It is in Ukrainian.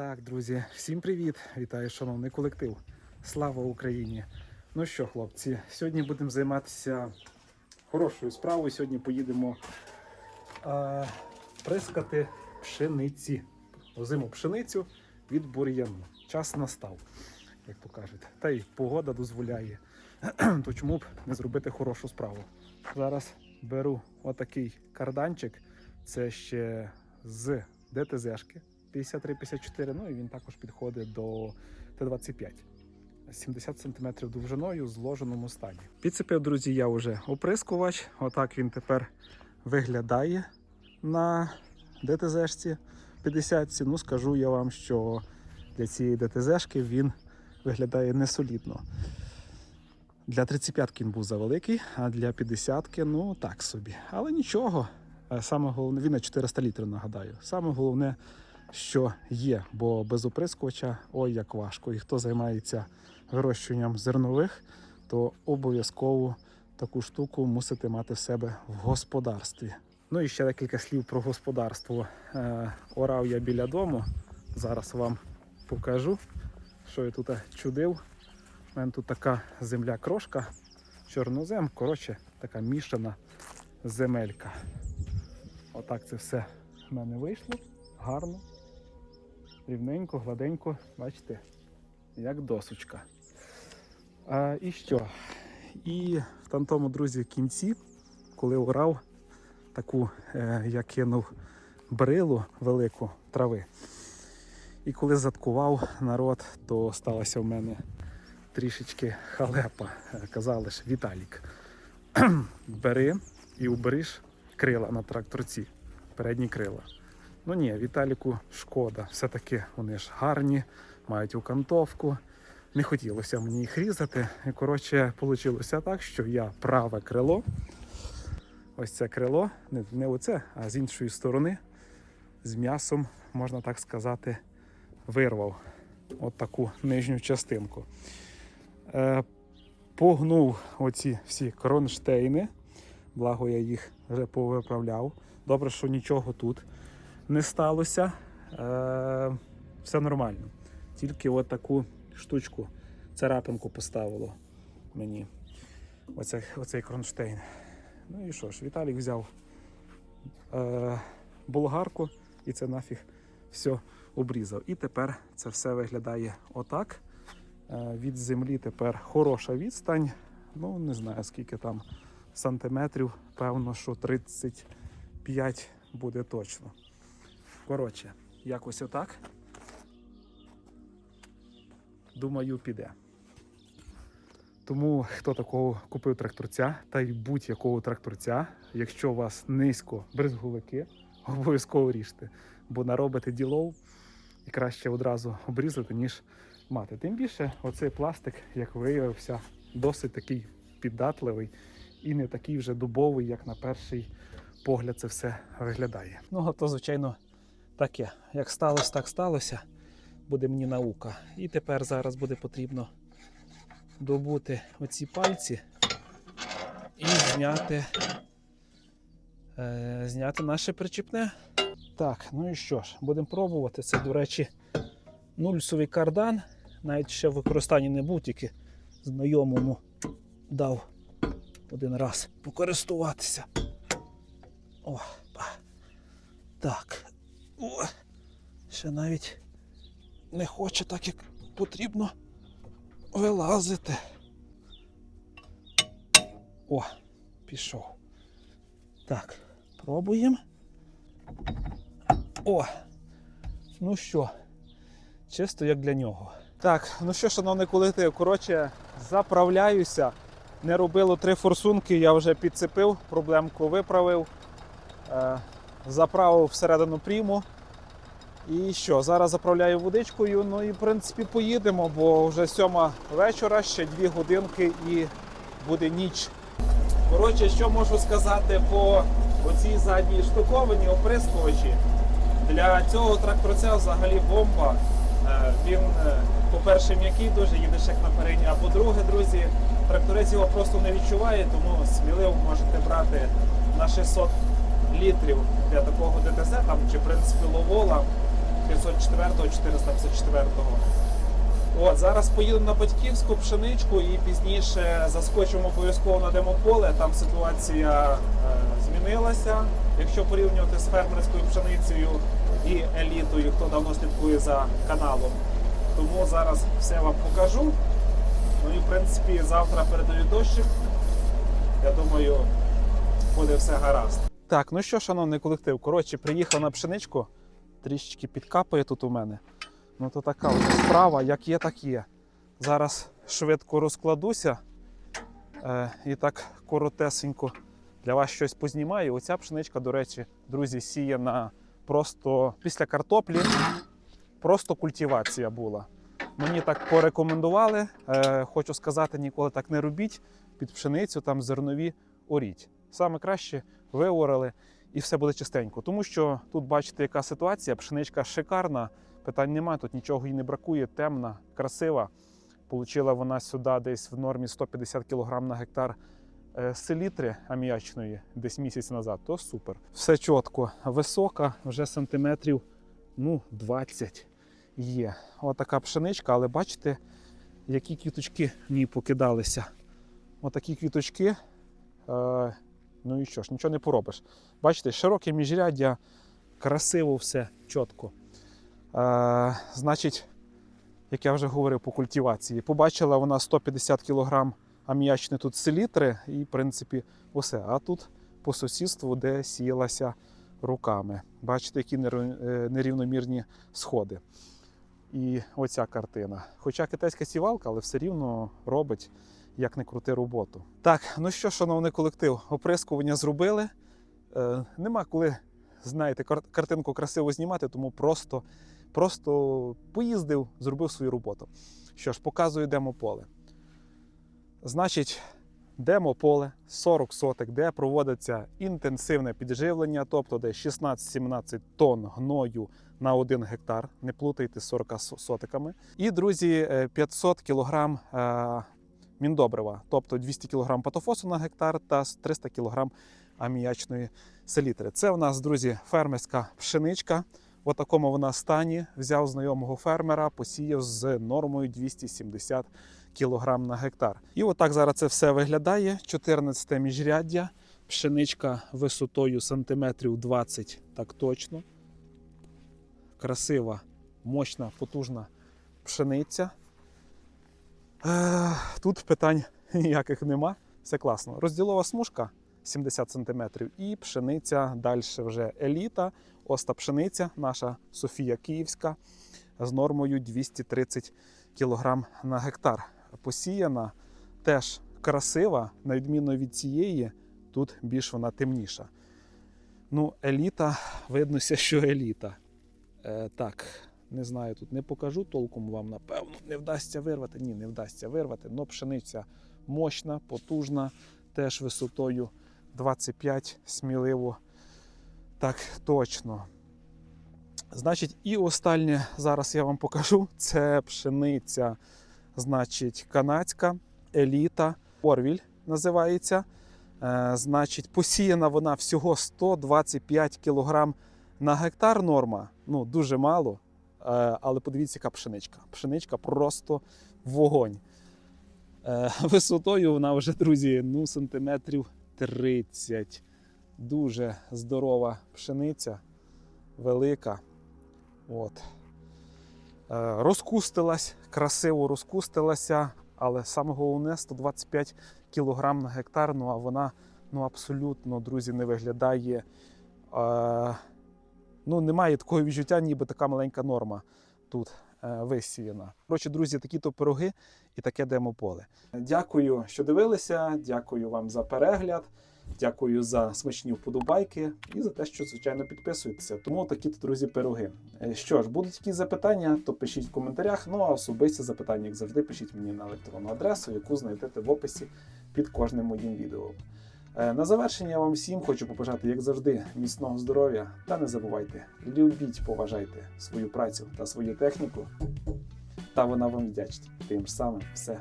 Так, друзі, всім привіт! Вітаю, шановний колектив. Слава Україні! Ну що, хлопці, сьогодні будемо займатися хорошою справою. Сьогодні поїдемо а, прискати пшениці. Озиму пшеницю від бур'яну. Час настав, як то кажуть. Та й погода дозволяє. То чому б не зробити хорошу справу? Зараз беру отакий карданчик. Це ще з ДТЗшки 53-54, ну і він також підходить до Т-25. 70 см довжиною в зложеному стані. Підцепив, друзі, я вже оприскувач. Отак він тепер виглядає на ДТЗшці 50. Ну, скажу я вам, що для цієї ДТЗшки він виглядає несолідно. Для 35-ки він був завеликий, а для 50-ки, ну так собі. Але нічого. Е, Саме головне, він на 400 літрів, нагадаю. Саме головне, що є, бо без оприскувача ой як важко. І хто займається вирощуванням зернових, то обов'язково таку штуку мусите мати в себе в господарстві. Ну і ще декілька слів про господарство. Е, орав я біля дому. Зараз вам покажу, що я тут чудив. У мене тут така земля крошка, чорнозем, коротше, така мішана земелька. Отак це все в мене вийшло. Гарно, рівненько, гладенько, бачите, як досочка. А, і що? І в там тому, друзі, кінці, коли орав, таку е, я кинув брилу велику трави. І коли заткував народ, то сталося в мене трішечки халепа. Казали ж Віталік. Бери і убереш крила на тракторці, передні крила. Ну ні, Віталіку шкода. Все-таки вони ж гарні, мають окантовку. Не хотілося мені їх різати. І коротше, вийшло так, що я праве крило, ось це крило, не, не оце, а з іншої сторони, з м'ясом, можна так сказати, вирвав от таку нижню частинку. Е, погнув оці всі кронштейни. Благо я їх вже повиправляв. Добре, що нічого тут не сталося. Е, все нормально. Тільки от таку штучку, царапинку поставило мені. Оце, оцей кронштейн. Ну і що ж, Віталік взяв е, болгарку і це нафіг все обрізав. І тепер це все виглядає отак. Е, від землі тепер хороша відстань. Ну, не знаю скільки там сантиметрів, певно, що 35 буде точно. Коротше, якось отак. Думаю, піде. Тому хто такого купив тракторця, та й будь-якого тракторця, якщо у вас низько бризгулики, обов'язково ріжте, бо наробите ділов і краще одразу обрізати, ніж мати. Тим більше, оцей пластик, як виявився, досить такий піддатливий і не такий вже дубовий, як на перший погляд це все виглядає. Ну, а то, звичайно, таке. Як сталося, так сталося. Буде мені наука. І тепер зараз буде потрібно добути оці пальці і зняти, е, зняти наше причіпне. Так, ну і що ж, будемо пробувати. Це, до речі, нульсовий кардан. Навіть ще в використанні не був, тільки знайомому дав один раз покористуватися. О, так. О, ще навіть не хоче так, як потрібно вилазити. О, пішов. Так, пробуємо. О! Ну що, чисто як для нього. Так, ну що, шановний колектив, коротше, заправляюся. Не робило три форсунки, я вже підцепив, проблемку виправив, е, заправив всередину пріму. І що, зараз заправляю водичкою, ну і в принципі поїдемо, бо вже сьома вечора, ще дві годинки і буде ніч. Коротше, що можу сказати по оцій задній штукованій оприскувачі. Для цього тракторця взагалі бомба. Е, Він, е, по-перше, м'який дуже їдеш як на передній, а по-друге, друзі, тракторець його просто не відчуває, тому сміливо можете брати на 600 літрів для такого ДТЗ там, чи в принципі ловола. 504 454 От, зараз поїдемо на батьківську пшеничку і пізніше заскочимо обов'язково на демополе. Там ситуація е, змінилася. Якщо порівнювати з фермерською пшеницею і елітою, хто давно слідкує за каналом. Тому зараз все вам покажу. Ну і в принципі завтра передаю дощик. Я думаю, буде все гаразд. Так, ну що, шановний колектив, коротше, приїхав на пшеничку, трішечки підкапає тут у мене. Ну то така от справа, як є, так є. Зараз швидко розкладуся е, і так коротесенько для вас щось познімаю. Оця пшеничка, до речі, друзі, сіє на просто після картоплі. Просто культивація була. Мені так порекомендували. Е, хочу сказати, ніколи так не робіть. Під пшеницю там зернові оріть. Саме краще виорали і все буде чистенько. Тому що тут бачите, яка ситуація. Пшеничка шикарна, питань немає, тут нічого їй не бракує, темна, красива. Получила вона сюди десь в нормі 150 кг на гектар е, селітри аміачної десь місяць назад, то супер. Все чітко, висока, вже сантиметрів ну, 20 є. Отака пшеничка, але бачите, які квіточки в ній покидалися. Отакі квіточки. Е, ну і що ж, нічого не поробиш. Бачите, широке міжряддя, красиво все, чітко. Е, значить, як я вже говорив по культивації, побачила вона 150 кг аміачної тут селітри, і, в принципі, усе. А тут по сусідству, де сіялася руками. Бачите, які е, нерівномірні сходи. І оця картина. Хоча китайська сівалка, але все рівно робить як не крути роботу. Так, ну що, шановний колектив, оприскування зробили. Е, нема коли, знаєте, картинку красиво знімати, тому просто, просто поїздив, зробив свою роботу. Що ж, показую демополе. Значить, демополе 40 сотик, де проводиться інтенсивне підживлення, тобто де 16-17 тонн гною на 1 гектар. Не плутайте з 40 сотиками. І, друзі, е, 500 кг е, міндобрива, тобто 200 кг патофосу на гектар та 300 кг аміячної селітри. Це у нас, друзі, фермерська пшеничка. В такому вона стані. Взяв знайомого фермера, посіяв з нормою 270 кг на гектар. І отак зараз це все виглядає. 14 міжряддя, пшеничка висотою сантиметрів 20, так точно. Красива, мощна, потужна пшениця. Е, Тут питань ніяких нема. Все класно. Розділова смужка 70 см і пшениця далі вже еліта. Ось та пшениця, наша Софія Київська з нормою 230 кг на гектар. Посіяна теж красива, на відміну від цієї, тут більш вона темніша. Ну, еліта, виднося, що еліта. Е, так, не знаю, тут не покажу толком вам, напевно, не вдасться вирвати. Ні, не вдасться вирвати. Но пшениця мощна, потужна, теж висотою 25, сміливо. Так, точно. Значить, і останнє зараз я вам покажу. Це пшениця, значить, канадська еліта. Орвіль називається. Е, значить, посіяна вона всього 125 кг на гектар норма. Ну, дуже мало. Е, але подивіться, яка пшеничка. Пшеничка просто вогонь. Е, Висотою вона вже, друзі, ну, сантиметрів 30. Дуже здорова пшениця, велика. От. Е, Розкустилась, красиво розкустилася, але саме головне 125 кг на гектар. Ну а вона ну, абсолютно, друзі, не виглядає. Ну, немає такого відчуття, ніби така маленька норма тут е, висіяна. Коротше, друзі, такі то пироги і таке демополе. Дякую, що дивилися. Дякую вам за перегляд. Дякую за смачні вподобайки і за те, що звичайно підписуєтеся. Тому такі то, друзі, пироги. Е, Що ж, будуть якісь запитання, то пишіть в коментарях. Ну а особисті запитання, як завжди, пишіть мені на електронну адресу, яку знайдете в описі під кожним моїм відео. Е, На завершення вам всім хочу побажати, як завжди, міцного здоров'я. Та не забувайте, любіть, поважайте свою працю та свою техніку. Та вона вам вдячить. Тим самим все